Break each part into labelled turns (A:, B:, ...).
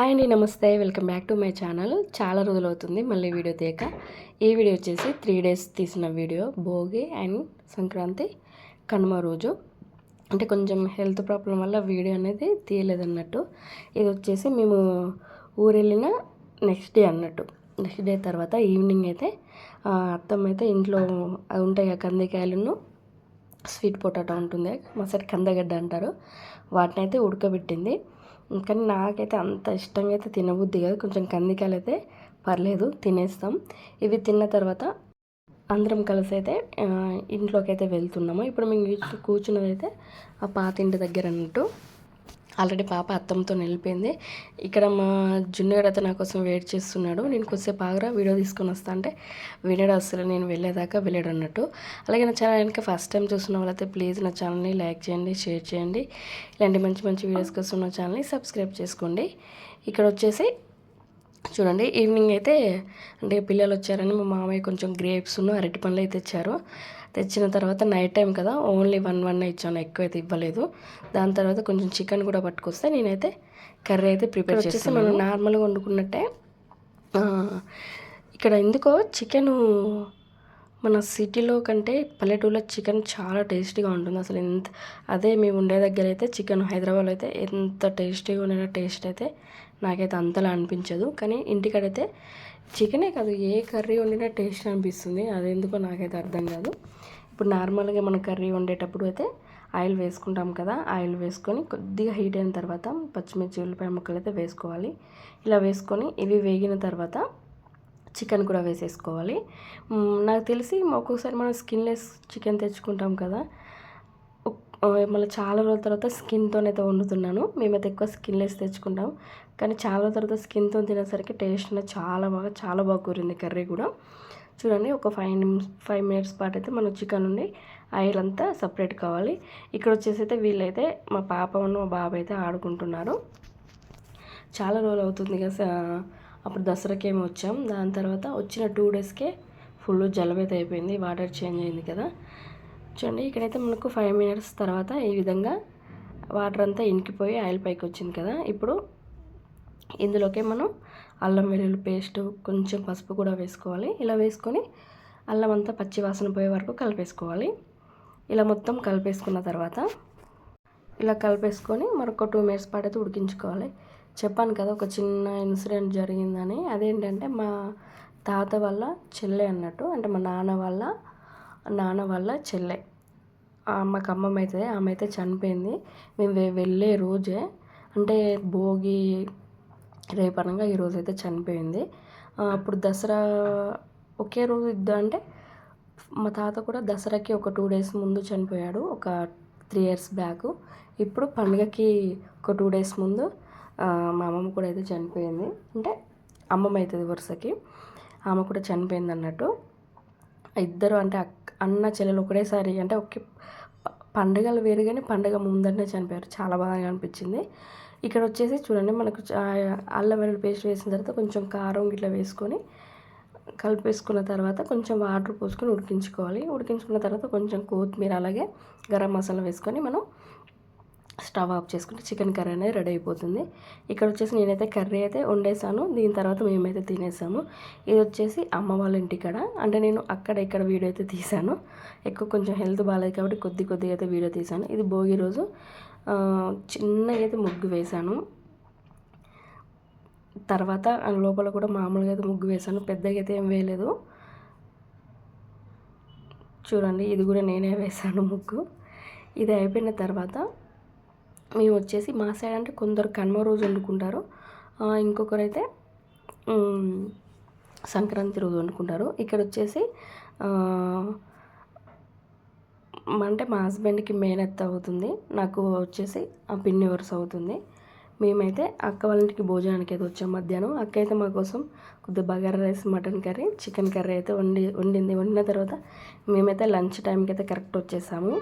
A: Hi అండి నమస్తే. Welcome back to my channel. చాలా రోజులు అవుతుంది మళ్ళీ వీడియో తీయక. ఈ వీడియో వచ్చేసి త్రీ డేస్ తీసిన వీడియో. భోగి అండ్ సంక్రాంతి కనుమ రోజు. అంటే కొంచెం హెల్త్ ప్రాబ్లం వల్ల వీడియో అనేది తీయలేదన్నట్టు. ఇది వచ్చేసి మేము ఊరు వెళ్ళిన నెక్స్ట్ డే అన్నట్టు. నెక్స్ట్ డే తర్వాత ఈవినింగ్ అయితే అత్తమ్మ అయితే ఇంట్లో అవి ఉంటాయి కందికాయలను స్వీట్ పొటాటో ఉంటుంది మా కందగడ్డ అంటారు. వాటిని అయితే ఉడకబెట్టింది. కానీ నాకైతే అంత ఇష్టంగా అయితే తినబుద్ది కాదు. కొంచెం కందికాయలు అయితే పర్లేదు తినేస్తాం. ఇవి తిన్న తర్వాత అందరం కలిసి అయితే ఇంట్లోకి అయితే వెళ్తున్నాము. ఇప్పుడు మేము కూర్చున్నది అయితే ఆ పాత ఇంటి దగ్గర అన్నట్టు. ఆల్రెడీ పాప అత్తంతో వెళ్ళిపోయింది ఇక్కడ మా జున్నుగాడు అయితే నా కోసం వెయిట్ చేస్తున్నాడు. నేను కొద్దిసేపు ఆగరా వీడియో తీసుకొని వస్తా అంటే వినడు అసలు నేను వెళ్ళేదాకా వెళ్ళాడు అన్నట్టు. అలాగే నా ఛానల్ కనుక ఫస్ట్ టైం చూస్తున్న వాళ్ళైతే ప్లీజ్ నా ఛానల్ని లైక్ చేయండి షేర్ చేయండి. ఇలాంటి మంచి మంచి వీడియోస్ కోసం నా ఛానల్ని సబ్స్క్రైబ్ చేసుకోండి. ఇక్కడ వచ్చేసి చూడండి ఈవినింగ్ అయితే అంటే పిల్లలు వచ్చారని మా మామయ్య కొంచెం గ్రేప్స్ అరటి పండ్లు అయితే ఇచ్చారు తెచ్చిన తర్వాత నైట్ టైం కదా ఓన్లీ వన్ వన్ ఇచ్చాను ఎక్కువ అయితే ఇవ్వలేదు. దాని తర్వాత కొంచెం చికెన్ కూడా పట్టుకొస్తే నేనైతే కర్రీ అయితే ప్రిపేర్ చేసి మనం నార్మల్గా వండుకున్నట్టే. ఇక్కడ ఎందుకో చికెను మన సిటీలో కంటే పల్లెటూరులో చికెన్ చాలా టేస్టీగా ఉంటుంది. అసలు ఎంత అదే మేము ఉండే దగ్గర అయితే చికెన్ హైదరాబాద్లో అయితే ఎంత టేస్టీగా ఉండే టేస్ట్ అయితే నాకైతే అంతలా అనిపించదు. కానీ ఇంటికాడైతే చికెనే కాదు ఏ కర్రీ వండినా టేస్ట్ అనిపిస్తుంది. అదెందుకో నాకైతే అర్థం కాదు. ఇప్పుడు నార్మల్గా మన కర్రీ వండేటప్పుడు అయితే ఆయిల్ వేసుకుంటాం కదా ఆయిల్ వేసుకొని కొద్దిగా హీట్ అయిన తర్వాత పచ్చిమిర్చి ఉల్లిపాయ ముక్కలు అయితే వేసుకోవాలి. ఇలా వేసుకొని ఇవి వేగిన తర్వాత చికెన్ కూడా వేసేసుకోవాలి. నాకు తెలిసి ఒక్కొక్కసారి మనం స్కిన్లెస్ చికెన్ తెచ్చుకుంటాం కదా మళ్ళీ చాలా రోజుల తర్వాత స్కిన్తో అయితే వండుతున్నాను. మేమైతే ఎక్కువ స్కిన్లెస్ తెచ్చుకుంటాం. కానీ చాలా తర్వాత స్కిన్తో తినేసరికి టేస్ట్ అనేది చాలా బాగా చాలా బాగా కూరింది కర్రీ కూడా. చూడండి ఒక ఫైవ్ ఫైవ్ మినిట్స్ పాటు అయితే మనం చికెన్ నుండి ఆయిల్ అంతా సపరేట్ కావాలి. ఇక్కడ వచ్చేసి అయితే వీళ్ళైతే మా పాప మా బాబు అయితే ఆడుకుంటున్నారు. చాలా రోజులు అవుతుంది కదా అప్పుడు దసరాకేమో వచ్చాం. దాని తర్వాత వచ్చిన టూ డేస్కే ఫుల్ జలబైతే అయిపోయింది. వాటర్ చేంజ్ అయింది కదా. చూడండి ఇక్కడైతే మనకు ఫైవ్ మినిట్స్ తర్వాత ఈ విధంగా వాటర్ అంతా ఇంకిపోయి ఆయిల్ పైకి వచ్చింది కదా. ఇప్పుడు ఇందులోకే మనం అల్లం వెల్లుల్లి పేస్ట్ కొంచెం పసుపు కూడా వేసుకోవాలి. ఇలా వేసుకొని అల్లం అంతా పచ్చి వాసన పోయే వరకు కలిపేసుకోవాలి. ఇలా మొత్తం కలిపేసుకున్న తర్వాత ఇలా కలిపేసుకొని మరొక టూ మినిట్స్ పాటు అయితే ఉడికించుకోవాలి. చెప్పాను కదా ఒక చిన్న ఇన్సిడెంట్ జరిగిందని. అదేంటంటే మా తాత వల్ల చెల్లె అన్నట్టు అంటే మా నాన్న వల్ల నాన్న వల్ల చెల్లె. మాకు అమ్మమ్మ అయితే ఆమె అయితే చనిపోయింది. మేము వెళ్ళే రోజే అంటే భోగి రేపనగా ఈరోజు అయితే చనిపోయింది. అప్పుడు దసరా ఒకే రోజు ఇద్దా అంటే మా తాత కూడా దసరాకి ఒక టూ డేస్ ముందు చనిపోయాడు ఒక త్రీ ఇయర్స్ బ్యాక్. ఇప్పుడు పండుగకి ఒక టూ డేస్ ముందు మా అమ్మమ్మ కూడా అయితే చనిపోయింది. అంటే అమ్మమ్మ అవుతుంది వరుసకి ఆమె కూడా చనిపోయింది అన్నట్టు. ఇద్దరు అంటే అన్న చెల్లెలు ఒకటేసారి అంటే ఒకే పండుగలు వేరు కానీ పండుగ ముందరనే చనిపోయారు. చాలా బాగా అనిపించింది. ఇక్కడ వచ్చేసి చూడండి మనకు అల్లం వెల్లుల్లి పేస్ట్ వేసిన తర్వాత కొంచెం కారం ఇట్లా వేసుకొని కలిపేసుకున్న తర్వాత కొంచెం వాటర్ పోసుకొని ఉడికించుకోవాలి. ఉడికించుకున్న తర్వాత కొంచెం కొత్తిమీర అలాగే గరం మసాలా వేసుకొని మనం స్టవ్ ఆఫ్ చేసుకుంటే చికెన్ కర్రీ అనేది రెడీ అయిపోతుంది. ఇక్కడ వచ్చేసి నేనైతే కర్రీ అయితే వండేసాను. దీని తర్వాత మేమైతే తినేసాము. ఇది వచ్చేసి అమ్మ వాళ్ళ ఇంటికాడ అంటే నేను అక్కడ ఇక్కడ వీడియో అయితే తీసాను ఎక్కువ కొంచెం హెల్త్ బాగాలేదు కాబట్టి కొద్ది కొద్దిగా అయితే వీడియో తీసాను ఇది భోగి రోజు. చిన్నగా అయితే ముగ్గు వేశాను. తర్వాత లోపల కూడా మామూలుగా అయితే ముగ్గు వేశాను. పెద్దగా అయితే ఏం వేయలేదు. చూడండి ఇది కూడా నేనే వేశాను ముగ్గు. ఇది అయిపోయిన తర్వాత మేము వచ్చేసి మా సైడ్ అంటే కొందరు కనుమ రోజు వండుకుంటారు. ఇంకొకరైతే సంక్రాంతి రోజు వండుకుంటారు. ఇక్కడ వచ్చేసి అంటే మా హస్బెండ్కి మేనత్త అవుతుంది. నాకు వచ్చేసి ఆ పిన్ని వరుస అవుతుంది. మేమైతే అక్క వాళ్ళ ఇంటికి భోజనానికి అయితే వచ్చాం మధ్యాహ్నం. అక్క అయితే మా కోసం కొద్దిగా bagara rice mutton curry chicken curry అయితే వండి వండింది. వండిన తర్వాత మేమైతే లంచ్ టైంకి అయితే కరెక్ట్ వచ్చేసాము.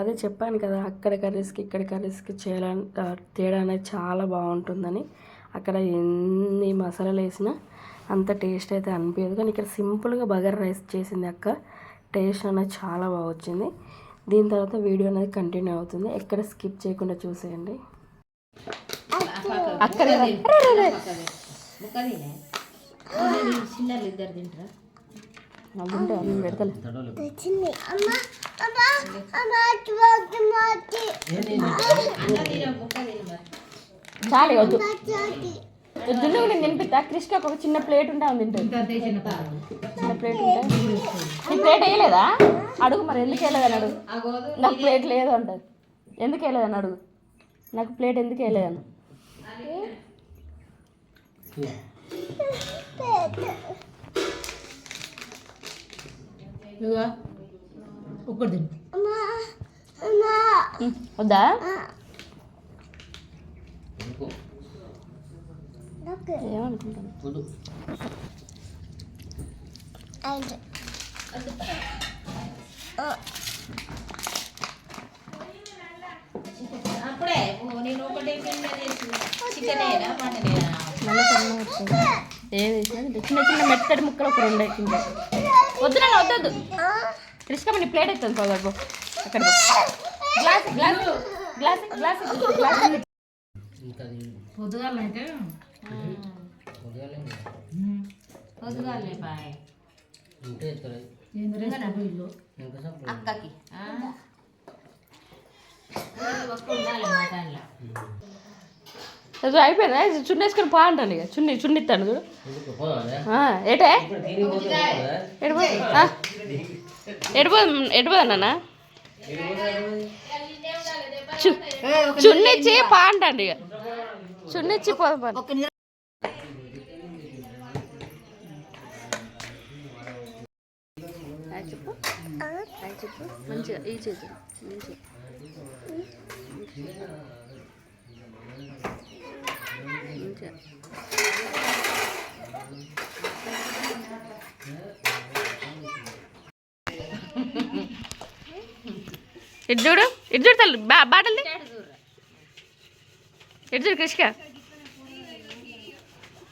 A: అదే చెప్పాను కదా అక్కడ కర్రీస్కి ఇక్కడ కర్రీస్కి చేయాలని తేడా అనేది చాలా బాగుంటుందని. అక్కడ ఎన్ని మసాలాలు వేసినా అంత టేస్ట్ అయితే అనిపించదు. కానీ ఇక్కడ సింపుల్గా బగారా రైస్ చేసింది అక్క. టేస్ట్ అనేది చాలా బాగా వచ్చింది. దీని తర్వాత వీడియో అనేది కంటిన్యూ అవుతుంది. ఎక్కడ స్కిప్ చేయకుండా చూసేయండి. అక్కడ
B: చిన్నలు ఇద్దరు తింటారా?
A: చాలు వద్దు. జున్ను నేను తినిపిస్తా. క్రిష్కి ఒక చిన్న ప్లేట్ ఉంటే ఉంది చిన్న ప్లేట్. ఉంటే. నీ ప్లేట్ వేయలేదా? అడుగు మరి ఎందుకు వేయలేదని అడుగు. నాకు ప్లేట్ లేదు అంటది. ఎందుకు వేయలేదని అడుగు. నాకు ప్లేట్ ఎందుకు వేయలేదని.
B: ఇదిగో ఒక్కటి తిను.
A: వద్దా? ఏమనుకుంటాను?
B: అప్పుడే నేను ఒకటే చికెనేనా మటనేనా
A: ఏది. చిన్న చిన్న మెత్తడి ముక్కలు ఒక రెండు వద్దు నన్ను కృష్ణ నీ ప్లేట్ ఎత్తుంది పోగొట్టు అక్కడ glass glass glass glass glass
B: పొద్దుగాలే బాయ్. అక్కకి.
A: అయిపోయిందా? చున్నీ వేసుకొని పా అంటాను ఇక. చున్నీ చున్నీ ఇస్తాను చూడు ఏటే? ఎడిపో ఎడిపో ఎడిపో అన్న చున్నీ ఇచ్చి పా అంటాండి ఇక. చున్నీ ఇచ్చి పోదాం. చెప్పు. చెప్పు. మంచిగా ఈ చేతి మంచిగా. మంచిగా. ఇటు చూడు ఇటు చూడు తల్లి బా బాటల్ది ఇటు చూడు. కృష్క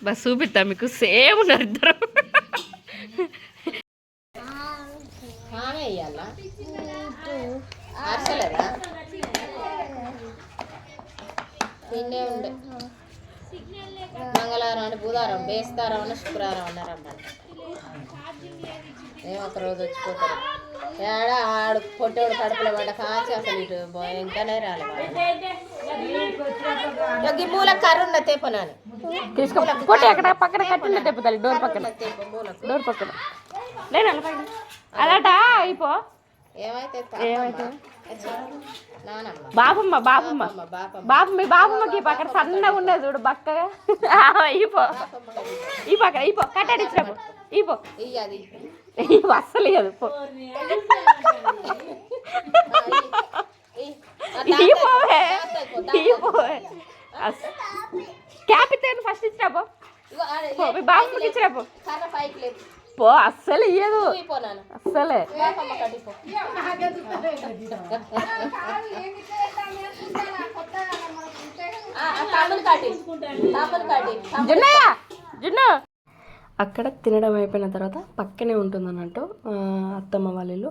A: బస్ చూపిస్తా మీకు సేమ్ ఉన్నారు ఇద్దరు.
B: ఉండే. మంగళవారం అంటే బుధవారం బేస్తారం అన్న శుక్రవారం అన్నారమ్మ. ఏమో ఒక రోజు వచ్చిపోతారు. ఏడ ఆడు పొట్టోడు కడుపులో పడ్డ కాచి అసలు ఇటు ఇంకానే రాలేదు మూల కర్ర ఉన్న తేపనాని
A: కృష్క కొట్టి అక్కడ పక్కన కట్టిన తెప్పుతాలి డోర్ పక్కన. డోర్ పక్కన. లేనా అలాట అయిపో.
B: బాపమ్మ
A: బాబమ్మ మీ బాబమ్మకి పక్కన సన్నగా ఉన్నది చూడు బక్కగా. ఈపో ఈ పక్కన ఈపో కట్టాడిచ్చినప్పు ఈపో అస్సలు ఇయ్యదు పో. ఈపోవే అస్- క్యాప్ ఇస్తాను ఫస్ట్ ఇచ్చినప్పు పో. మీ బాబమ్మకి
B: లేదు
A: పో అస్సలు ఇయ్యదు. అస్సలే. జున్నయ్య జున్ను. అక్కడ తినడం అయిపోయిన తర్వాత పక్కనే ఉంటుంది అన్నట్టు అత్తమ్మ వాళ్ళ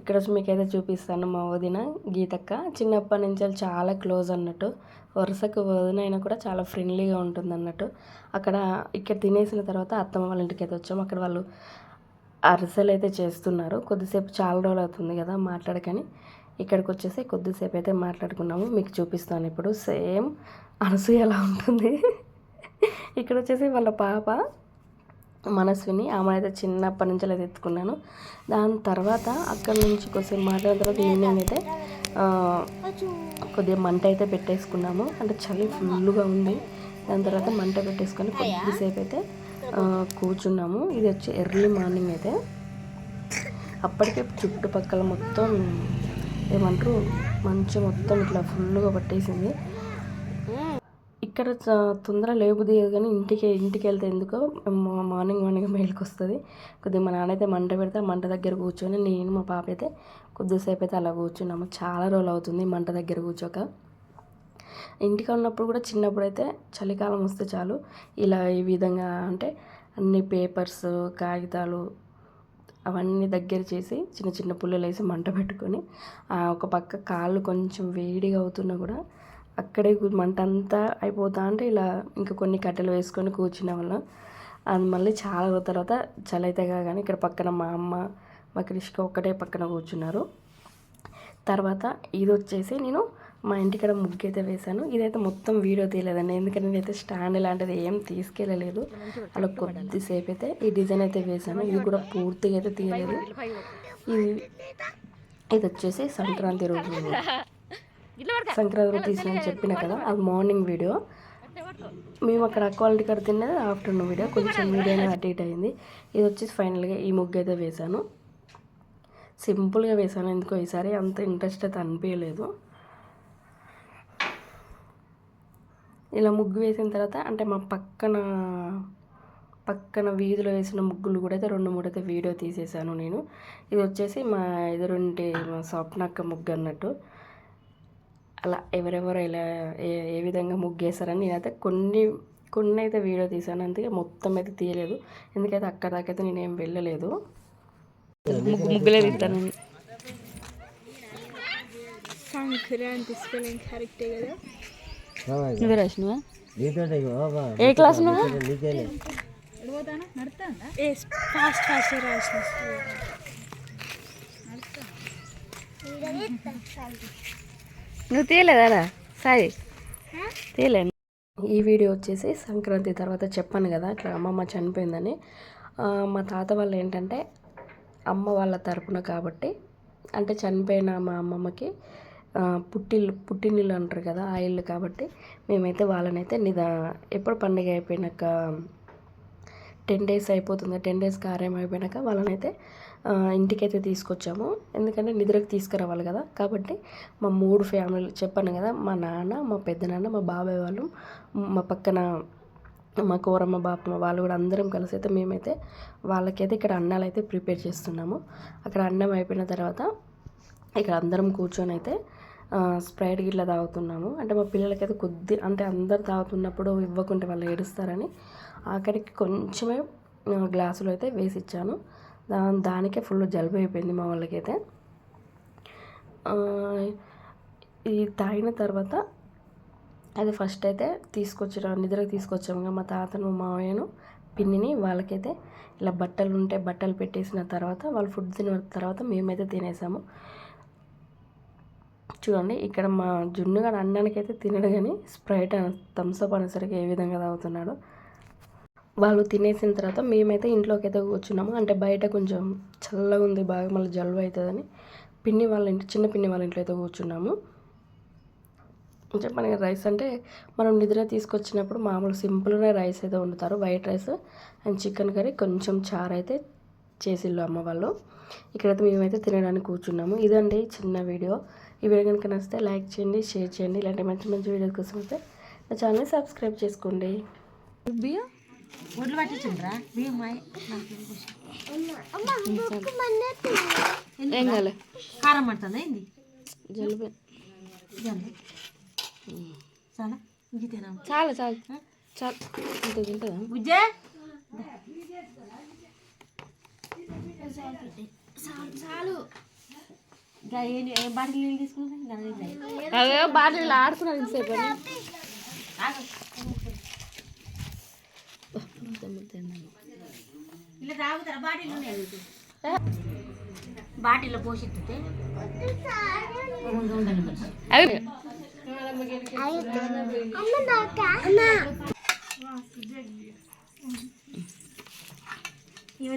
A: ఇక్కడ వచ్చి మీకైతే చూపిస్తాను మా వదిన గీతక్క. చిన్నప్పటి నుంచి చాలా క్లోజ్ అన్నట్టు. వరుసకు వదిన అయినా కూడా చాలా ఫ్రెండ్లీగా ఉంటుంది అన్నట్టు అక్కడ ఇక్కడ తినేసిన తర్వాత అత్తమ్మ వాళ్ళ ఇంటికి అయితే వచ్చాము అక్కడ వాళ్ళు అరిసెలు అయితే చేస్తున్నారు. కొద్దిసేపు చాలా రోజులు అవుతుంది కదా మాట్లాడకని. ఇక్కడికి వచ్చేసి కొద్దిసేపు అయితే మాట్లాడుకున్నాము. మీకు చూపిస్తాను ఇప్పుడు. సేమ్ అనసూయ ఎలా ఉంటుంది. ఇక్కడ వచ్చేసి వాళ్ళ పాప మనస్విని ఆమె అయితే చిన్నప్పటి నుంచి అయితే ఎత్తుకున్నాను. దాని తర్వాత అక్కడ నుంచి కొద్దిసేపు మాట్లాడిన తర్వాత ఈవినింగ్ అయితే కొద్దిగా మంట అయితే పెట్టేసుకున్నాము. అంటే చలి ఫుల్గా ఉంది. దాని తర్వాత మంట పెట్టేసుకొని కొద్దిసేపు అయితే కూర్చున్నాము. ఇది వచ్చి ఎర్లీ మార్నింగ్ అయితే. అప్పటికే చుట్టుపక్కల మొత్తం ఏమంటారు మంచి మొత్తం ఇట్లా ఫుల్గా పట్టేసింది. ఇక్కడ చ- తొందర లేబుది కానీ ఇంటికి ఇంటికి వెళ్తే ఎందుకో మార్నింగ్ మార్నింగ్ మేలుకి వస్తుంది కొద్దిగా మా నాన్న అయితే మంట పెడితే మంట దగ్గర కూర్చొని నేను మా పాప అయితే కొద్దిసేపు అయితే అలా కూర్చున్నాము. చాలా రోజులు అవుతుంది మంట దగ్గర కూర్చోక. ఇంటికి ఉన్నప్పుడు కూడా చిన్నప్పుడు అయితే చలికాలం వస్తే చాలు. ఇలా ఈ విధంగా అంటే అన్ని పేపర్స్ కాగితాలు అవన్నీ దగ్గర చేసి చిన్న చిన్న పుల్లలు వేసి మంట పెట్టుకొని ఒక పక్క కాళ్ళు కొంచెం వేడిగా అవుతున్నా కూడా అక్కడే కూ- మంట అంతా అయిపోతా అంటే ఇలా ఇంకా కొన్ని కట్టెలు వేసుకొని కూర్చునే వాళ్ళం. అది మళ్ళీ చాలా రోజుల తర్వాత చలైతే అయితే కానీ ఇక్కడ పక్కన మా అమ్మ మా కృష్క ఒక్కటే పక్కన కూర్చున్నారు. తర్వాత ఇది వచ్చేసి నేను మా ఇంటికాడ ముగ్గు అయితే వేశాను. ఇదైతే మొత్తం వీడియో తీయలేదండి. ఎందుకంటే నేనైతే స్టాండ్ లాంటిది ఏం తీసుకెళ్ళలేదు. అలా కొద్దిసేపు అయితే ఈ డిజైన్ అయితే వేశాను. ఇది కూడా పూర్తిగా అయితే తీయలేదు. ఇది ఇది వచ్చేసి సంక్రాంతి రోజు. సంక్రాంతి తీసిన చెప్పిన కదా అది మార్నింగ్ వీడియో. మేము అక్కడ క్వాలిటీ కాడ తిన్నది ఆఫ్టర్నూన్ వీడియో కొంచెం వీడియో అనేది అటు ఇటు అయింది. ఇది వచ్చేసి ఫైనల్గా ఈ ముగ్గు అయితే వేశాను. సింపుల్గా వేశాను ఎందుకో ఈసారి అంత ఇంట్రెస్ట్ అయితే అనిపించలేదు. ఇలా ముగ్గు వేసిన తర్వాత అంటే మా పక్కన పక్కన వీధిలో వేసిన ముగ్గులు కూడా అయితే రెండు మూడు అయితే వీడియో తీసేసాను నేను. ఇది వచ్చేసి మా ఎదురుంటి మా స్వప్నక్క ముగ్గు అన్నట్టు. అలా ఎవరెవరు ఇలా ఏ ఏ విధంగా ముగ్గు వేస్తారని నేనైతే కొన్ని కొన్ని అయితే వీడియో తీసాను అందుకే మొత్తం అయితే తీయలేదు. ఎందుకైతే అక్కడ దాకా అయితే నేనేం వెళ్ళలేదు. ముగ్గు ముగ్గులే తింటాను
C: సంక్రాంతి స్పెల్లింగ్ కరెక్టే కదా?
A: నువ్వే రాసినవా?
D: నీతోటే బాబా
A: ఏ క్లాస్ నువ్వు?
D: నీకేలే
C: ఏ ఫాస్ట్ ఫాస్ట్ రాసిన
A: నువ్వు తీయలేదా సాయి. తీయలే. ఈ వీడియో వచ్చేసి సంక్రాంతి తర్వాత చెప్పాను కదా ఇట్లా అమ్మమ్మ చనిపోయిందని. ఆ, మా తాత వాళ్ళు ఏంటంటే అమ్మ వాళ్ళ తరపున కాబట్టి అంటే చనిపోయిన మా అమ్మమ్మకి పుట్టిల్లు పుట్టినిల్లు అంటారు కదా ఆ ఇల్లు కాబట్టి మేమైతే వాళ్ళనైతే నిదా ఎప్పుడు పండుగ అయిపోయినాక టెన్ డేస్ అయిపోతుంది. టెన్ డేస్ కార్యం అయిపోయినాక వాళ్ళనైతే ఇంటికైతే తీసుకొచ్చాము. ఎందుకంటే నిద్రకు తీసుకురావాలి కదా. కాబట్టి మా మూడు ఫ్యామిలీలు చెప్పాను కదా మా నాన్న మా పెద్దనాన్న మా బాబాయ్ వాళ్ళు మా పక్కన మా కోరమ్మ బాపమ్మ వాళ్ళు కూడా అందరం కలిసి అయితే మేమైతే వాళ్ళకైతే ఇక్కడ అన్నాలు అయితే ప్రిపేర్ చేస్తున్నాము. అక్కడ అన్నం అయిపోయిన తర్వాత ఇక్కడ అందరం కూర్చొని అయితే స్ప్రైట్ గిట్లా తాగుతున్నాము. అంటే మా పిల్లలకైతే కొద్ది అంటే అందరు తాగుతున్నప్పుడు ఇవ్వకుంటే వాళ్ళు ఏడుస్తారని ఆఖరికి కొంచెమే గ్లాసులు గ్లాసులో అయితే వేసి ఇచ్చాను. దా దానికే ఫుల్ జలుబు అయిపోయింది మా వాళ్ళకైతే. ఇది తాగిన తర్వాత అది ఫస్ట్ అయితే తీసుకొచ్చిన నిద్రకు తీసుకొచ్చాము మా తాతను మావయ్యను పిన్నిని వాళ్ళకైతే ఇలా బట్టలు ఉంటే బట్టలు పెట్టేసిన తర్వాత వాళ్ళు ఫుడ్ తిన తర్వాత మేమైతే తినేసాము. చూడండి ఇక్కడ మా జున్ను గారు అన్నానికి అయితే తినడు కానీ స్ప్రైట్ అని థమ్స్అప్ అనేసరికి ఏ విధంగా తాగుతున్నాడు. వాళ్ళు తినేసిన తర్వాత మేమైతే ఇంట్లోకి అయితే కూర్చున్నాము. అంటే బయట కొంచెం చల్లగా ఉంది బాగా మళ్ళీ జలుబు అవుతుందని పిన్ని వాళ్ళ ఇంటి చిన్న పిన్ని వాళ్ళ ఇంట్లో అయితే కూర్చున్నాము. చెప్పండి కదా రైస్ అంటే మనం నిద్ర తీసుకొచ్చినప్పుడు మామూలు సింపుల్గా రైస్ అయితే వండుతారు. White rice and chicken curry కొంచెం చారు అయితే చేసిల్లు అమ్మ వాళ్ళు. ఇక్కడైతే మేమైతే తినడానికి కూర్చున్నాము. ఇదండి చిన్న వీడియో. ఈ వీడియో కనుక నచ్చితే లైక్ చేయండి షేర్ చేయండి. ఇలాంటి మంచి మంచి వీడియోస్ కోసం అయితే నా ఛానల్ని సబ్స్క్రైబ్ చేసుకోండి.
C: బియ్యం
B: ఒడ్లు పట్టించుండ్రా?
A: ఏం కాలే.
B: కారం పడుతుందా ఏంది?
A: జలుబు.
B: ఇదండి చాలా? ఇది తినా
A: చాలా చాలు. చాలు. ఇంత తింటుందా?
B: ఇంకా ఏ ఏ బాటిల్ తీసుకుంటా
A: అదే బాటిల్ ఆడుతున్నారు ఇంతసేపు.
B: ఇలా తాగుతారా? బాటిల్ ఉన్నాయి. బాటిల్లో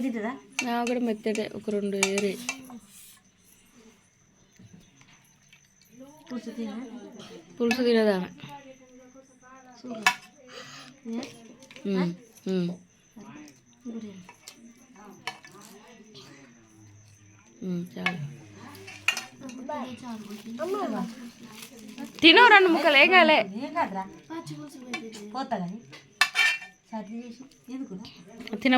B: తింటుందా
A: నా కూడా మెత్తటే ఒక రెండు ఏరి
B: పులుసు తినా
A: పులుసు తినదా తిను రెండు ముక్కలు ఏం కాలే.
B: ఏం
A: తిన